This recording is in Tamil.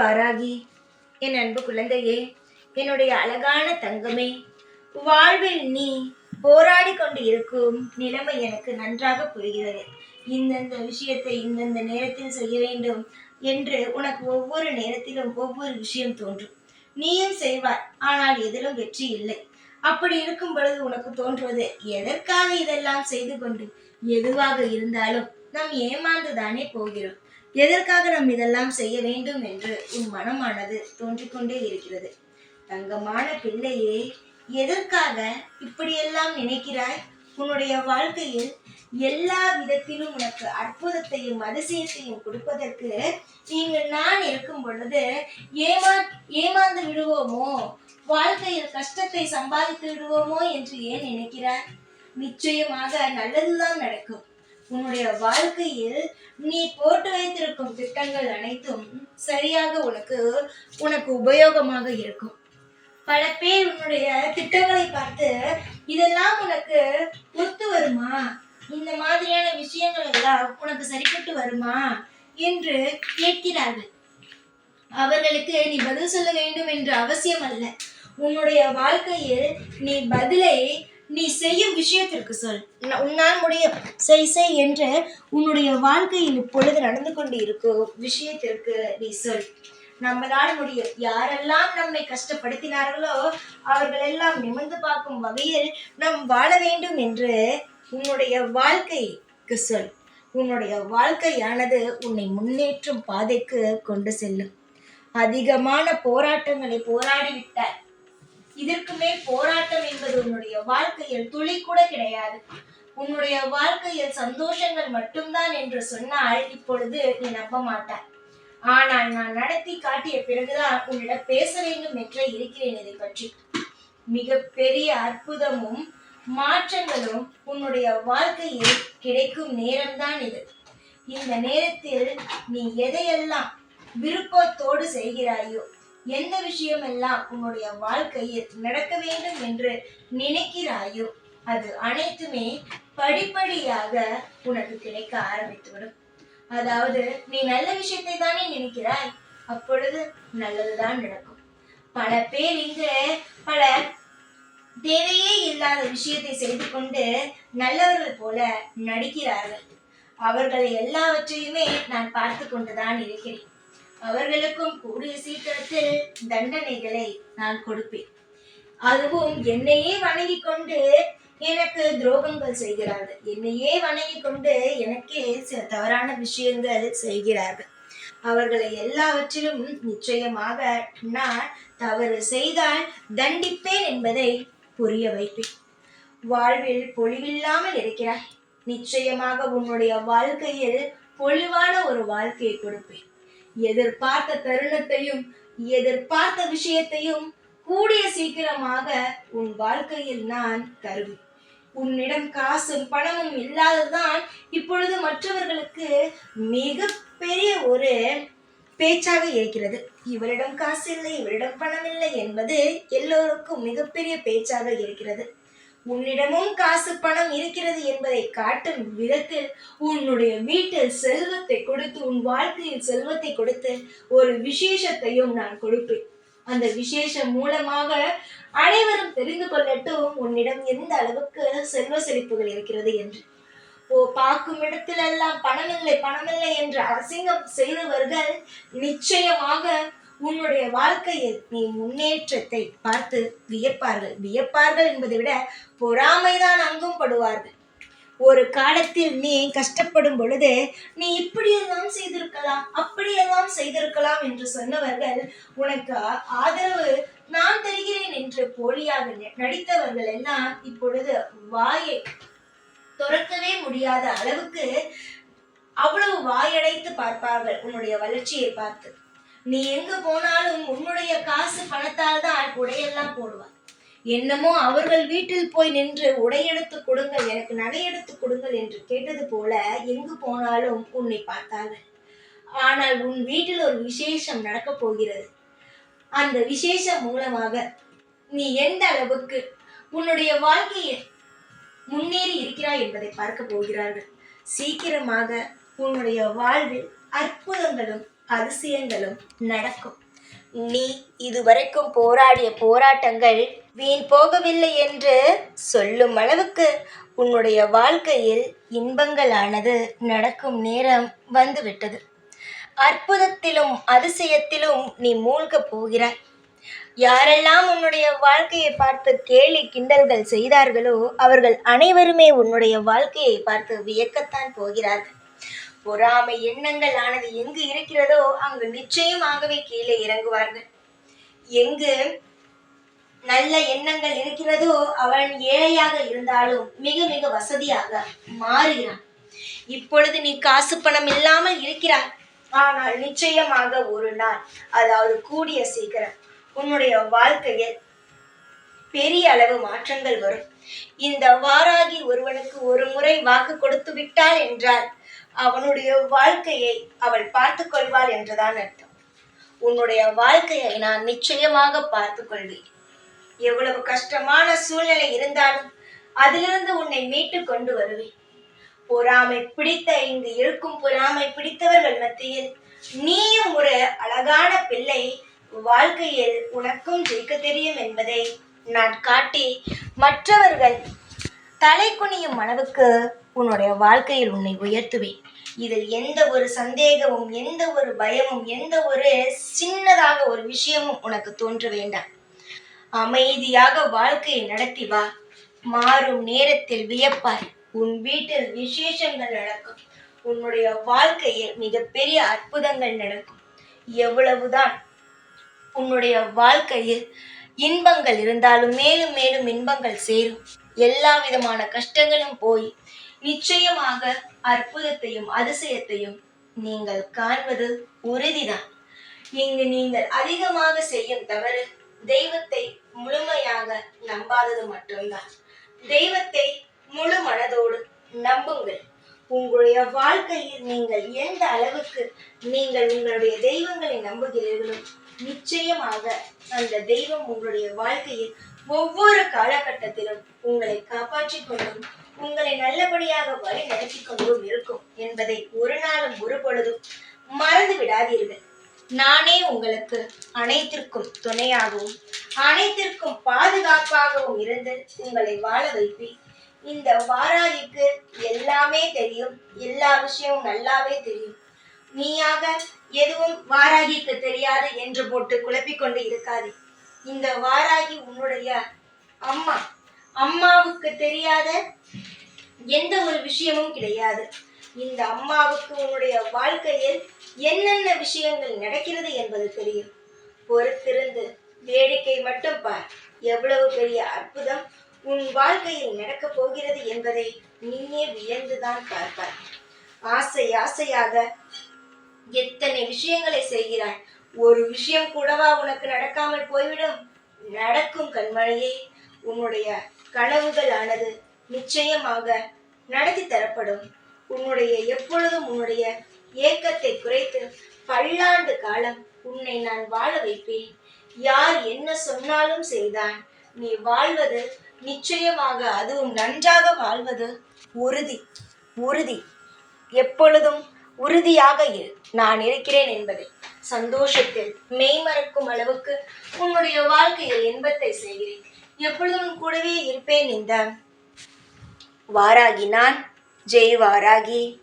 வாராகி. என் அன்பு குழந்தையே என்னுடைய அழகான தங்கமே வாழ்வில் நீ போராடி கொண்டு இருக்கும் நிலைமை எனக்கு நன்றாக புரிகிறது. இந்தந்த விஷயத்தை இந்தந்த நேரத்தில் செய்ய வேண்டும் என்று உனக்கு ஒவ்வொரு நேரத்திலும் ஒவ்வொரு விஷயம் தோன்றும். நீயும் செய்வாய் ஆனால் எதிலும் வெற்றி இல்லை. அப்படி இருக்கும் பொழுது உனக்கு தோன்றுவது எதற்காக இதெல்லாம் செய்து கொண்டு எதுவாக இருந்தாலும் நாம் ஏமாந்து தானே போகிறோம். எதற்காக நாம் இதெல்லாம் செய்ய வேண்டும் என்று உன் மனமானது தோன்றிக்கொண்டே இருக்கிறது. தங்கமான பிள்ளையே எதற்காக இப்படியெல்லாம் நினைக்கிறாய்? உன்னுடைய வாழ்க்கையில் எல்லா விதத்திலும் உனக்கு அற்புதத்தையும் அதிசயத்தையும் கொடுப்பதற்கு நீங்கள் நான் இருக்கும் பொழுது ஏமா ஏமாந்து விடுவோமோ? வாழ்க்கையில் கஷ்டத்தை சம்பாதித்து விடுவோமோ என்று ஏன் நினைக்கிறாய்? நிச்சயமாக நல்லதுதான் நடக்கும். உன்னுடைய வாழ்க்கையில் நீ போட்டு வைத்திருக்கும் திட்டங்கள் அனைத்தும் சரியாக உனக்கு உனக்கு உபயோகமாக இருக்கும். பல பேர் உன்னுடைய திட்டங்களை பார்த்து இதெல்லாம் உனக்கு ஒத்து வருமா? இந்த மாதிரியான விஷயங்கள் எல்லாம் உனக்கு சரிப்பட்டு வருமா? என்று கேட்கிறார்கள். அவர்களுக்கு நீ பதில் சொல்ல வேண்டும் என்று அவசியம் அல்ல. உன்னுடைய வாழ்க்கையில் நீ பதிலை நீ செய்யும் விஷயத்திற்கு சொல். உன்னால் முடியும். செய் செய் என்று உன்னுடைய வாழ்க்கையில் இப்பொழுது நடந்து கொண்டு இருக்கும் விஷயத்திற்கு நீ சொல். நம்மளால் முடியும். யாரெல்லாம் நம்மை கஷ்டப்படுத்தினார்களோ அவர்கள் எல்லாம் நிமிர்ந்து பார்க்கும் வகையில் நாம் வாழ வேண்டும் என்று உன்னுடைய வாழ்க்கைக்கு சொல். உன்னுடைய வாழ்க்கையானது உன்னை முன்னேற்றும் பாதைக்கு கொண்டு செல்லும். அதிகமான போராட்டங்களை போராடிவிட்ட இதற்கு மேல் போராட்டம் என்பது உன்னுடைய வாழ்க்கையில் துளி கூட கிடையாது. உன்னுடைய வாழ்க்கையில் சந்தோஷங்கள் மட்டும்தான் என்று சொன்னால் இப்பொழுது நீ நம்ப மாட்டாய். ஆனால் நான் நடத்தி காட்டிய பிறகுதான் உன்னிடம் பேச வேண்டும் என்றே இருக்கிறேன் இதை பற்றி. மிக பெரிய அற்புதமும் மாற்றங்களும் உன்னுடைய வாழ்க்கையில் கிடைக்கும் நேரம்தான் இது. இந்த நேரத்தில் நீ எதையெல்லாம் விருப்பத்தோடு செய்கிறாயோ எந்த விஷயமெல்லாம் உன்னுடைய வாழ்க்கையில் நடக்க வேண்டும் என்று நினைக்கிறாயோ அது அனைத்துமே படிப்படியாக உனக்கு கிடைக்க ஆரம்பித்துவிடும். அதாவது நீ நல்ல விஷயத்தை தானே நினைக்கிறாய்? அப்பொழுது நல்லதுதான் நடக்கும். பல பேர் இங்கு பல தேவையே இல்லாத விஷயத்தை செய்து கொண்டு நல்லவர்கள் போல நடிக்கிறார்கள். அவர்களை எல்லாவற்றையுமே நான் பார்த்து கொண்டுதான் இருக்கிறேன். அவர்களுக்கும் கூடிய சீக்கிரத்தில் தண்டனைகளை நான் கொடுப்பேன். அதுவும் என்னையே வணங்கி கொண்டு எனக்கு துரோகங்கள் செய்கிறார்கள். என்னையே வணங்கி கொண்டு எனக்கே சில தவறான விஷயங்கள் செய்கிறார்கள். அவர்களை எல்லாவற்றிலும் நிச்சயமாக நான் தவறு செய்தால் தண்டிப்பேன் என்பதை புரிய வைப்பேன். வாழ்வில் பொழிவில்லாமல் இருக்கிறாய். நிச்சயமாக உன்னுடைய வாழ்க்கையில் பொழிவான ஒரு வாழ்க்கையை கொடுப்பேன். எதிர்பார்த்த தருணத்தையும் எதிர்பார்த்த விஷயத்தையும் கூடிய சீக்கிரமாக உன் வாழ்க்கையில் நான் தருவேன் உன்னிடம் காசும் பணமும் இல்லாததுதான் இப்பொழுது மற்றவர்களுக்கு மிக பெரிய ஒரு பேச்சாக இருக்கிறது. இவரிடம் காசு இல்லை இவரிடம் பணம் இல்லை என்பது எல்லோருக்கும் மிகப்பெரிய பேச்சாக இருக்கிறது. உன்னிடமும் காசு பணம் இருக்கிறது என்பதை காட்டும் விதத்தில் உன்னுடைய வீட்டில் செல்வத்தை கொடுத்து உன் வாழ்க்கையில் செல்வத்தை கொடுத்து ஒரு விசேஷத்தையும் நான் கொடுப்பேன். அந்த விசேஷம் மூலமாக அனைவரும் தெரிந்து கொள்ளட்டும் உன்னிடம் எந்த அளவுக்கு செல்வ செழிப்புகள் இருக்கிறது என்று. ஓ பார்க்கும் இடத்திலெல்லாம் பணமில்லை பணமில்லை என்று அசிங்கம் செய்தவர்கள் நிச்சயமாக உன்னுடைய வாழ்க்கையில் நீ முன்னேற்றத்தை பார்த்து வியப்பார்கள். வியப்பார்கள் என்பதை விட பொறாமைதான் அங்கும் படுவார்கள். ஒரு காலத்தில் நீ கஷ்டப்படும் பொழுது நீ இப்படியெல்லாம் செய்திருக்கலாம் அப்படியெல்லாம் செய்திருக்கலாம் என்று சொன்னவர்கள் உனக்கு ஆதரவு நான் தருகிறேன் என்று போலியாக நடித்தவர்கள் எல்லாம் இப்பொழுது வாயை துறக்கவே முடியாத அளவுக்கு அவ்வளவு வாயடைத்து பார்ப்பார்கள். உன்னுடைய வளர்ச்சியை பார்த்து. நீ எங்க போனாலும் உன்னுடைய காசு பணத்தால் தான் உடையெல்லாம் போடுவார். என்னமோ அவர்கள் வீட்டில் போய் நின்று உடையெடுத்து கொடுங்கள் எனக்கு நகை எடுத்து கொடுங்கள் என்று கேட்டது போல எங்கு போனாலும் உன்னை பார்த்தார்கள். ஆனால் உன் வீட்டில் ஒரு விசேஷம் நடக்கப் போகிறது. அந்த விசேஷம் மூலமாக நீ எந்த அளவுக்கு உன்னுடைய வாழ்க்கையில் முன்னேறி இருக்கிறாய் என்பதை பார்க்க போகிறார்கள். சீக்கிரமாக உன்னுடைய வாழ்வில் அற்புதங்களும் அதிசயங்களும் நடக்கும். நீ இதுவரைக்கும் போராடிய போராட்டங்கள் வீண் போகவில்லை என்று சொல்லும் அளவுக்கு உன்னுடைய வாழ்க்கையில் இன்பங்களானது நடக்கும் நேரம் வந்துவிட்டது. அற்புதத்திலும் அதிசயத்திலும் நீ மூழ்கப் போகிறாய். யாரெல்லாம் உன்னுடைய வாழ்க்கையை பார்த்து கேலி கிண்டல்கள் செய்தார்களோ அவர்கள் அனைவருமே உன்னுடைய வாழ்க்கையை பார்த்து வியக்கத்தான் போகிறார்கள். பொறாமை எண்ணங்கள் ஆனது எங்கு இருக்கிறதோ அங்கு நிச்சயமாகவே கீழே இறங்குவார்கள். எங்கு நல்ல எண்ணங்கள் இருக்கிறதோ அவன் ஏழையாக இருந்தாலும் மிக மிக வசதியாக மாறுகிறான். இப்பொழுது நீ காசு பணம் இல்லாமல் இருக்கிறாய். ஆனால் நிச்சயமாக ஒரு நாள் அதாவது கூடிய சீக்கிரம் உன்னுடைய வாழ்க்கையில் பெரிய அளவு மாற்றங்கள் வரும். இந்த வாராகி ஒருவனுக்கு ஒரு முறை வாக்கு கொடுத்து விட்டாள் என்றால் அவனுடைய வாழ்க்கையை அவள் பார்த்து கொள்வாள் என்றுதான் அர்த்தம். உன்னுடைய வாழ்க்கையை நான் நிச்சயமாக பார்த்து கொள்வேன். எவ்வளவு கஷ்டமான சூழ்நிலை இருந்தாலும் அதிலிருந்து உன்னை மீட்டு கொண்டு வருவேன். பொறாமை பிடித்த இங்கு இருக்கும் பொறாமை பிடித்தவர்கள் மத்தியில் நீயும் ஒரு அழகான பிள்ளை வாழ்க்கையில் உனக்கும் ஜெயிக்க தெரியும் என்பதை நான் காட்டி மற்றவர்கள் தலை குனியும் அளவுக்கு உன்னுடைய வாழ்க்கையில் உன்னை உயர்த்துவேன். இதில் எந்த ஒரு சந்தேகமும் எந்த ஒரு பயமும் எந்த ஒரு சின்னதாக ஒரு விஷயமும் உனக்கு தோன்ற வேண்டாம். அமைதியாக வாழ்க்கையை நடத்தி வா. மாறும் நேரத்தில் வியப்பாய். உன் வீட்டில் விசேஷங்கள் நடக்கும். உன்னுடைய வாழ்க்கையில் மிகப்பெரிய அற்புதங்கள் நடக்கும். எவ்வளவுதான் உன்னுடைய வாழ்க்கையில் இன்பங்கள் இருந்தாலும் மேலும் மேலும் இன்பங்கள் சேரும். எல்லா விதமான கஷ்டங்களும் போய் நிச்சயமாக அற்புதத்தையும் அதிசயத்தையும் நீங்கள் காண்பது உறுதிதான். இங்கு நீங்கள் அதிகமாக செய்யும் தவறு தெய்வத்தை முழுமையாக நம்பாதது மட்டும்தான். தெய்வத்தை முழு மனதோடு நம்புங்கள். உங்களுடைய வாழ்க்கையில் நீங்கள் எந்த அளவுக்கு நீங்கள் உங்களுடைய தெய்வங்களை நம்புகிறீர்களோ நிச்சயமாக அந்த தெய்வம் உங்களுடைய வாழ்க்கையில் ஒவ்வொரு காலகட்டத்திலும் உங்களை காப்பாற்றிக் கொண்டும் உங்களை நல்லபடியாக வழி நடத்தி கொண்டும் இருக்கும் என்பதை ஒரு நாளும் ஒரு பொழுதும் மறந்து விடாதீர்கள். நானே உங்களுக்கு அனைத்திற்கும் துணையாகவும் அனைத்திற்கும் பாதுகாப்பாகவும் இருந்து உங்களை வாழ வைப்பேன். இந்த வாராகிக்கு எல்லாமே தெரியும். எல்லா விஷயமும் நல்லாவே தெரியும். நீயாக எதுவும் வாராகிக்கு தெரியாது என்று போட்டு குழப்பி கொண்டு இருக்காதே. இந்த வாராகி உன்னுடைய அம்மா. அம்மாவுக்கு தெரியாத எந்த ஒரு விஷயமும் கிடையாது. இந்த அம்மாவுக்கு உன்னுடைய வாழ்க்கையில் என்னென்ன விஷயங்கள் நடக்கிறது என்பது தெரியும். பொறுத்திருந்து வேடிக்கை மட்டும் பார். எவ்வளவு பெரிய அற்புதம் உன் வாழ்க்கையில் நடக்கப் போகிறது என்பதை நீயே வியந்துதான் பார்ப்பாய். ஆசை ஆசையாக எத்தனை விஷயங்களை செய்கிறாய்? ஒரு விஷயம் கூடவா உனக்கு நடக்காமல் போய்விடும்? நடக்கும் கண்மணியே உன்னுடைய கனவுகள் ஆனது நிச்சயமாக நடத்தி தரப்படும். உன்னுடைய எப்பொழுதும் உன்னுடைய ஏக்கத்தை குறைத்து பல்லாண்டு காலம் உன்னை நான் வாழ வைப்பேன். யார் என்ன சொன்னாலும் செய்தான். நீ வாழ்வது நிச்சயமாக அதுவும் நன்றாக வாழ்வது உறுதி உறுதி. எப்பொழுதும் உறுதியாக இரு. நான் இருக்கிறேன் என்பதை. சந்தோஷத்தில் மெய்மறக்கும் அளவுக்கு உன்னுடைய வாழ்க்கையில் இன்பத்தை செய்கிறேன். எப்பொழுதும் கூடவே இருப்பேன் இந்த. வாராகி நான். ஜெய் வாராகி.